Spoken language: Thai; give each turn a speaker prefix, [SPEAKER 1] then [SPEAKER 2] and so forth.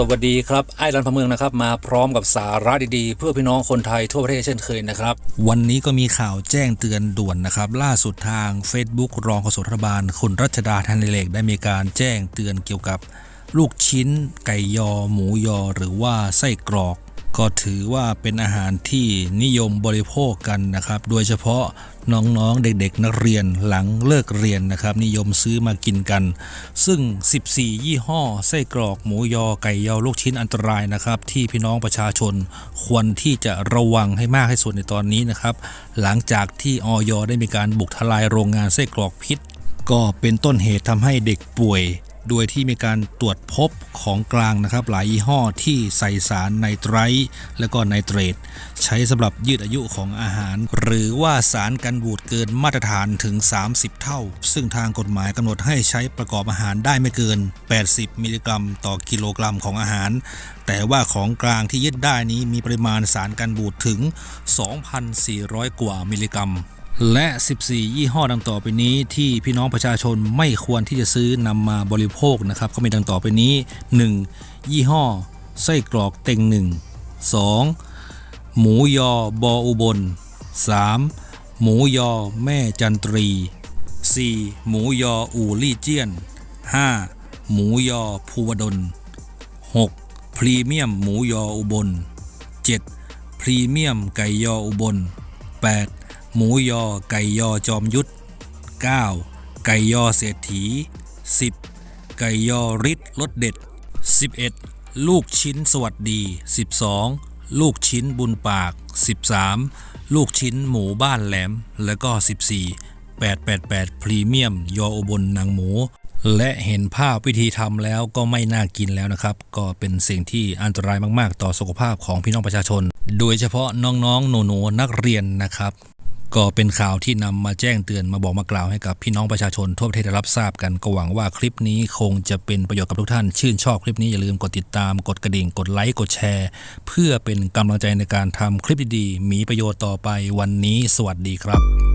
[SPEAKER 1] สวัสดีครับ ไอ้รันพะเมืองนะครับ มาพร้อมกับสาระดีๆ เพื่อพี่น้องคนไทยทั่วประเทศเช่นเคยนะครับ วันนี้ก็มีข่าวแจ้งเตือนด่วนนะครับ ล่าสุดทาง Facebook รองโฆษกรัฐบาลคุณรัชดาธันเลกได้มีการแจ้งเตือนเกี่ยวกับ ลูกชิ้น ไก่ยอ หมูยอ หรือว่าไส้กรอก ก็ถือว่าเป็นอาหารที่นิยมบริโภคกันนะครับ โดยเฉพาะน้องๆเด็กๆ นักเรียนหลังเลิกเรียนนะครับ นิยมซื้อมากินกัน ซึ่ง 14 ยี่ห้อ ไส้กรอกหมูยอไก่ยอลูกชิ้นอันตรายนะครับ ที่พี่น้องประชาชนควรที่จะระวังให้มากให้สุดในตอนนี้นะครับ หลังจากที่ออยได้มีการบุกทลายโรงงานไส้กรอกพิษ ก็เป็นต้นเหตุทำให้เด็กป่วย โดยที่มีการตรวจพบของกลางนะครับ หลายยี่ห้อที่ใส่สารไนไตรท์และก็ไนเตรตใช้สำหรับยืดอายุของอาหาร หรือว่าสารกันบูดเกินมาตรฐานถึง 30 เท่า ซึ่งทางกฎหมายกำหนดให้ใช้ประกอบอาหารได้ไม่เกิน 80 มิลลิกรัม ต่อกิโลกรัมของอาหาร แต่ว่าของกลางที่ยึดได้นี้มีปริมาณสารกันบูดถึง 2,400 กว่ามิลลิกรัม และ 14 ยี่ห้อดังต่อไปนี้ ที่พี่น้องประชาชนไม่ควรที่จะซื้อนำมาบริโภคนะครับ ก็มีดังต่อไปนี้ 1. ยี่ห้อ ไส้กรอกเต็งหนึ่ง 2. หมูยอบออุบล 3. หมูยอแม่จันตรี 4. หมูยออูลี่เจียน 5. หมูยอภูวดล 6. พรีเมียมหมูยออุบล 7. พรีเมียมไก่ยออุบล 8. หมูยอ ไก่ยอจอมยุทธ 9. ไก่ยอเศรษฐี 10. ไก่ยอริดรสเด็ด 11. ลูกชิ้นสวัสดี 12. ลูกชิ้นบุญปาก 13. ลูกชิ้นหมูบ้านแหลม แล้วก็ 14 888 พรีเมียม ยออุบลนางหมู และเห็นภาพวิธีทำแล้วก็ไม่น่ากินแล้วนะครับ ก็เป็นสิ่งที่อันตรายมาก ๆ ต่อสุขภาพของพี่น้องประชาชน โดยเฉพาะน้อง ๆ หนู ๆ นักเรียนนะครับ ก็เป็นข่าวที่นำมาแจ้งเตือนมาบอกมากล่าวให้กับพี่น้องประชาชนทั่วประเทศได้รับทราบกันก็หวังว่าคลิปนี้คงจะเป็นประโยชน์กับทุกท่าน ชื่นชอบคลิปนี้อย่าลืมกดติดตาม กดกระดิ่ง กดไลค์ กดแชร์ เพื่อเป็นกำลังใจในการทำคลิปดีๆ มีประโยชน์ต่อไปวันนี้ สวัสดีครับ